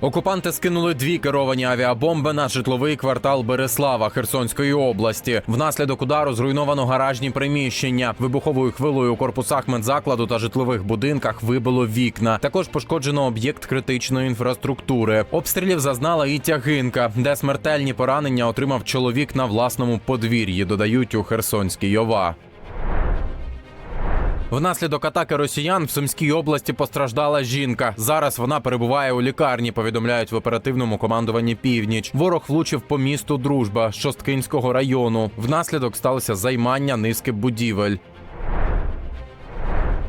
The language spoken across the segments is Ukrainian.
Окупанти скинули дві керовані авіабомби на житловий квартал Береслава Херсонської області. Внаслідок удару зруйновано гаражні приміщення. Вибуховою хвилою у корпусах медзакладу та житлових будинках вибило вікна. Також пошкоджено об'єкт критичної інфраструктури. Обстрілів зазнала і тягинка, де смертельні поранення отримав чоловік на власному подвір'ї. Додають у Херсонській ОВА. Внаслідок атаки росіян в Сумській області постраждала жінка. Зараз вона перебуває у лікарні. Повідомляють в оперативному командуванні Північ. Ворог влучив по місту Дружба Шосткинського району. Внаслідок сталося займання низки будівель.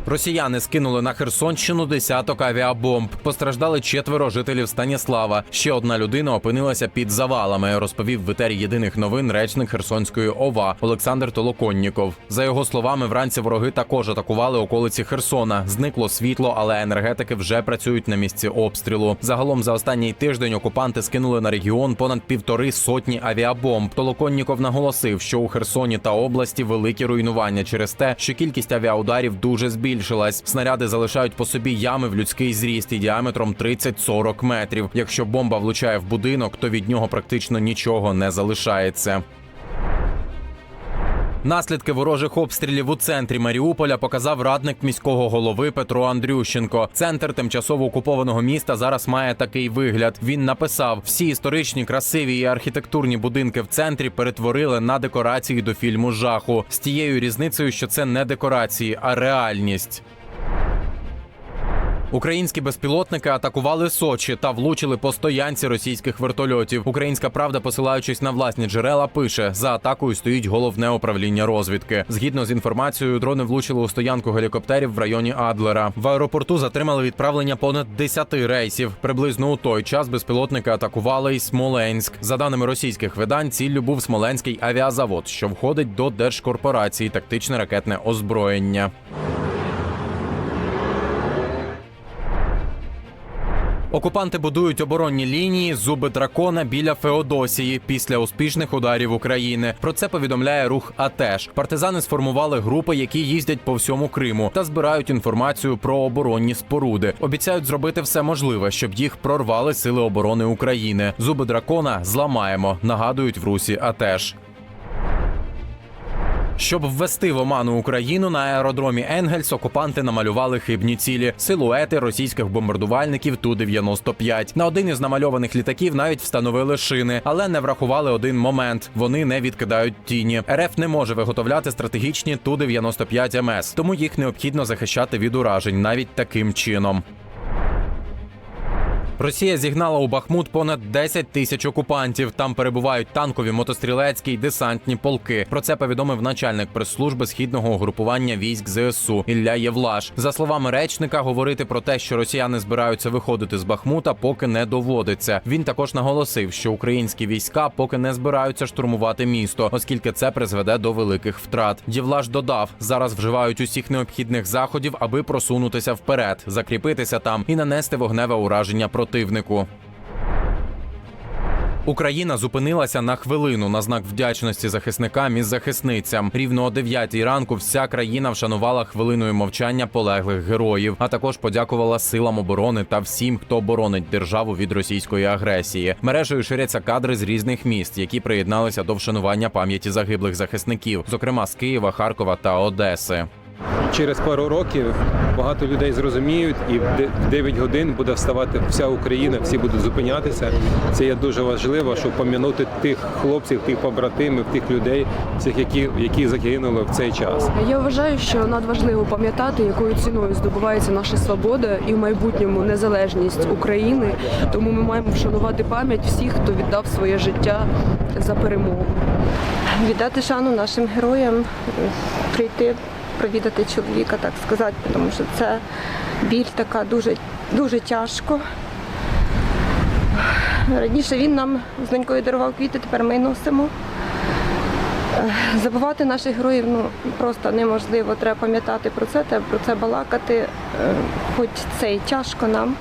Росіяни скинули на Херсонщину десяток авіабомб. Постраждали четверо жителів Станіслава. Ще одна людина опинилася під завалами. Розповів в єдиних новин речник Херсонської ОВА Олександр Толоконніков. За його словами, вранці вороги також атакували околиці Херсона. Зникло світло, але енергетики вже працюють на місці обстрілу. Загалом за останній тиждень окупанти скинули на регіон понад півтори сотні авіабомб. Толоконніков наголосив, що у Херсоні та області великі руйнування через те, що кількість авіаударів дуже збільшилась. Снаряди залишають по собі ями в людський зріст і діаметром 30-40 метрів. Якщо бомба влучає в будинок, то від нього практично нічого не залишається. Наслідки ворожих обстрілів у центрі Маріуполя показав радник міського голови Петро Андрющенко. Центр тимчасово окупованого міста зараз має такий вигляд. Він написав: всі історичні, красиві і архітектурні будинки в центрі перетворили на декорації до фільму жаху з тією різницею, що це не декорації, а реальність. Українські безпілотники атакували Сочі та влучили по стоянці російських вертольотів. Українська правда, посилаючись на власні джерела, пише: за атакою стоїть головне управління розвідки. Згідно з інформацією, дрони влучили у стоянку гелікоптерів в районі Адлера. В аеропорту затримали відправлення понад 10 рейсів. Приблизно у той час безпілотники атакували й Смоленськ. За даними російських видань, ціллю був Смоленський авіазавод, що входить до держкорпорації тактичне ракетне озброєння. Окупанти будують оборонні лінії зуби дракона біля Феодосії після успішних ударів України. Про це повідомляє рух АТЕШ. Партизани сформували групи, які їздять по всьому Криму та збирають інформацію про оборонні споруди. Обіцяють зробити все можливе, щоб їх прорвали сили оборони України. Зуби дракона зламаємо. Нагадують в русі АТЕШ. Щоб ввести в оману Україну на аеродромі Енгельс, окупанти намалювали хибні цілі силуети російських бомбардувальників ту 95 На один із намальованих літаків навіть встановили шини, але не врахували один момент: вони не відкидають тіні. РФ не може виготовляти стратегічні ту 95 МС, тому їх необхідно захищати від уражень навіть таким чином. Росія зігнала у Бахмут понад 10 тисяч окупантів. Там перебувають танкові, мотострілецькі й десантні полки. Про це повідомив начальник прес-служби східного угрупування військ ЗСУ Ілля Євлаш. За словами речника, говорити про те, що росіяни збираються виходити з Бахмута, поки не доводиться. Він також наголосив, що українські війська поки не збираються штурмувати місто, оскільки це призведе до великих втрат. Євлаш додав, зараз вживають усіх необхідних заходів, аби просунутися вперед, закріпитися там і нанести вогневе ураження противнику. Україна зупинилася на хвилину на знак вдячності захисникам і захисницям. Рівно о 9 ранку вся країна вшанувала хвилиною мовчання полеглих героїв, а також подякувала силам оборони та всім, хто боронить державу від російської агресії. Мережею ширяться кадри з різних міст, які приєдналися до вшанування пам'яті загиблих захисників, зокрема з Києва, Харкова та Одеси. Через пару років багато людей зрозуміють, і в де- 9 годин буде вставати вся Україна, всі будуть зупинятися. Це є дуже важливо, щоб пам'янути тих хлопців, тих побратимів, тих людей, всіх, які, які загинули в цей час. Я вважаю, що надважливо пам'ятати, якою ціною здобувається наша свобода і в майбутньому незалежність України. Тому ми маємо вшанувати пам'ять всіх, хто віддав своє життя за перемогу. віддати шану нашим героям, прийти, провідати чоловіка, так сказати, тому що це біль така дуже, дуже тяжко. Раніше він нам з донькою дарував квіти, тепер ми носимо. Забувати наших героїв ну, просто неможливо. Треба пам'ятати про це, треба про це балакати, е, хоч це і тяжко нам.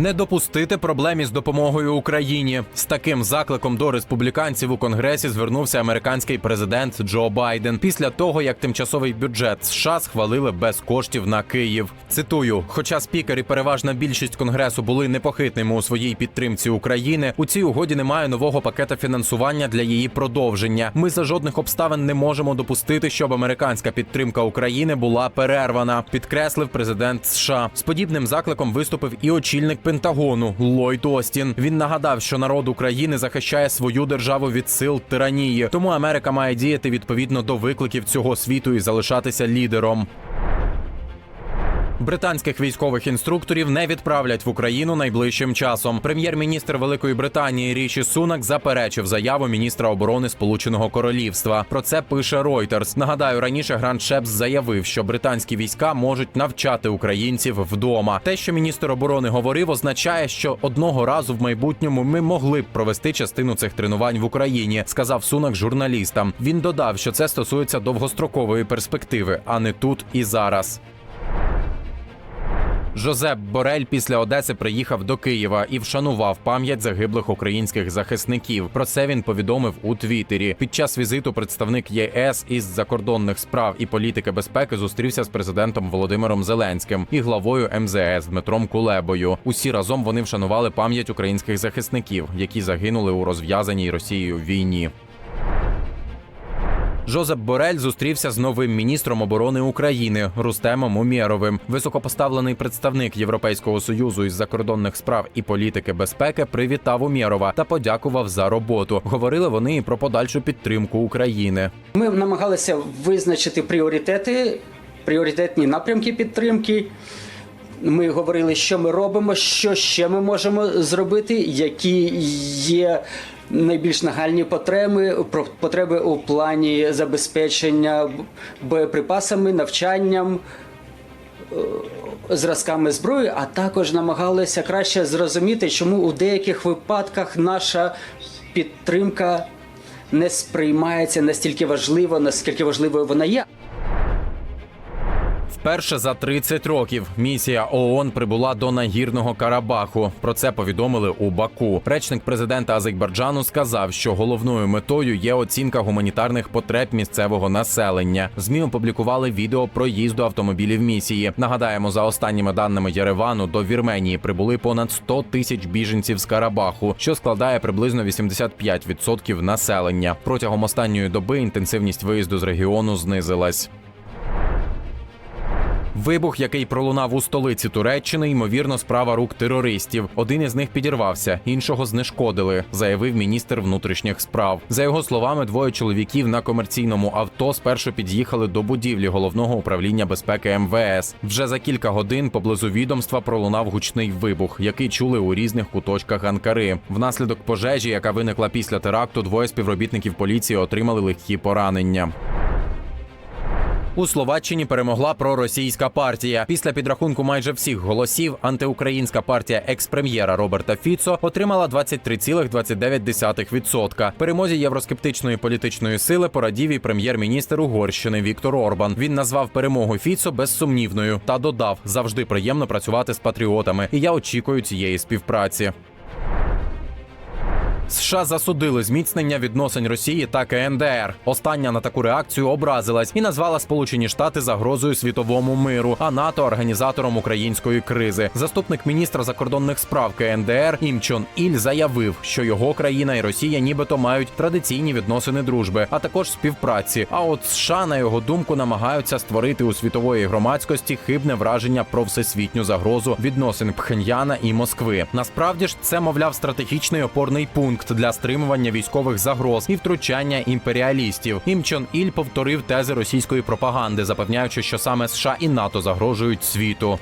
Не допустити проблем із допомогою Україні з таким закликом до республіканців у конгресі звернувся американський президент Джо Байден після того, як тимчасовий бюджет США схвалили без коштів на Київ. Цитую: хоча спікер і переважна більшість конгресу були непохитними у своїй підтримці України, у цій угоді немає нового пакета фінансування для її продовження. Ми за жодних обставин не можемо допустити, щоб американська підтримка України була перервана, підкреслив президент США. З подібним закликом виступив і очільник Пентагону Ллойд Остін. Він нагадав, що народ України захищає свою державу від сил тиранії, тому Америка має діяти відповідно до викликів цього світу і залишатися лідером. Британських військових інструкторів не відправлять в Україну найближчим часом. Прем'єр-міністр Великої Британії Ріші Сунак заперечив заяву міністра оборони Сполученого Королівства. Про це пише Reuters. Нагадаю, раніше Грант Шепс заявив, що британські війська можуть навчати українців вдома. Те, що міністр оборони говорив, означає, що одного разу в майбутньому ми могли б провести частину цих тренувань в Україні, сказав Сунак журналістам. Він додав, що це стосується довгострокової перспективи, а не тут і зараз. Жозеп Борель після Одеси приїхав до Києва і вшанував пам'ять загиблих українських захисників. Про це він повідомив у Твіттері. Під час візиту представник ЄС із закордонних справ і політики безпеки зустрівся з президентом Володимиром Зеленським і главою МЗС Дмитром Кулебою. Усі разом вони вшанували пам'ять українських захисників, які загинули у розв'язаній Росією війні. Жозеп Борель зустрівся з новим міністром оборони України Рустемом Умєровим. Високопоставлений представник Європейського союзу із закордонних справ і політики безпеки привітав Умєрова та подякував за роботу. Говорили вони і про подальшу підтримку України. Ми намагалися визначити пріоритети, пріоритетні напрямки підтримки. Ми говорили, що ми робимо, що ще ми можемо зробити, які є найбільш нагальні потреби, потреби у плані забезпечення боєприпасами, навчанням, е, зразками зброї, а також намагалися краще зрозуміти, чому у деяких випадках наша підтримка не сприймається настільки важливо, наскільки важливою вона є. Вперше за 30 років місія ООН прибула до нагірного Карабаху. Про це повідомили у Баку. Речник президента Азербайджану сказав, що головною метою є оцінка гуманітарних потреб місцевого населення. Змі опублікували відео проїзду автомобілів місії. Нагадаємо, за останніми даними Єревану до Вірменії прибули понад 100 тисяч біженців з Карабаху, що складає приблизно 85% населення. Протягом останньої доби інтенсивність виїзду з регіону знизилась. Вибух, який пролунав у столиці Туреччини, ймовірно, справа рук терористів. Один із них підірвався, іншого знешкодили, заявив міністр внутрішніх справ. За його словами, двоє чоловіків на комерційному авто спершу під'їхали до будівлі головного управління безпеки МВС. Вже за кілька годин поблизу відомства пролунав гучний вибух, який чули у різних куточках Анкари. Внаслідок пожежі, яка виникла після теракту, двоє співробітників поліції отримали легкі поранення. У Словаччині перемогла проросійська партія. Після підрахунку майже всіх голосів антиукраїнська партія екс-прем'єра Роберта Фіцо отримала 23,29%. Перемозі євроскептичної політичної сили порадів і прем'єр-міністр Угорщини Віктор Орбан. Він назвав перемогу Фіцо безсумнівною та додав: завжди приємно працювати з патріотами. І я очікую цієї співпраці. США засудили зміцнення відносин Росії та КНДР. Остання на таку реакцію образилась і назвала Сполучені Штати загрозою світовому миру, а НАТО організатором української кризи. Заступник міністра закордонних справ КНДР Ім Чон Іль заявив, що його країна і Росія нібито мають традиційні відносини дружби, а також співпраці. А от США, на його думку, намагаються створити у світової громадськості хибне враження про всесвітню загрозу відносин Пхеньяна і Москви. Насправді ж це, мовляв, стратегічний опорний пункт для стримування військових загроз і втручання імперіалістів. Ім Чон Іль повторив тези російської пропаганди, запевняючи, що саме США і НАТО загрожують світу.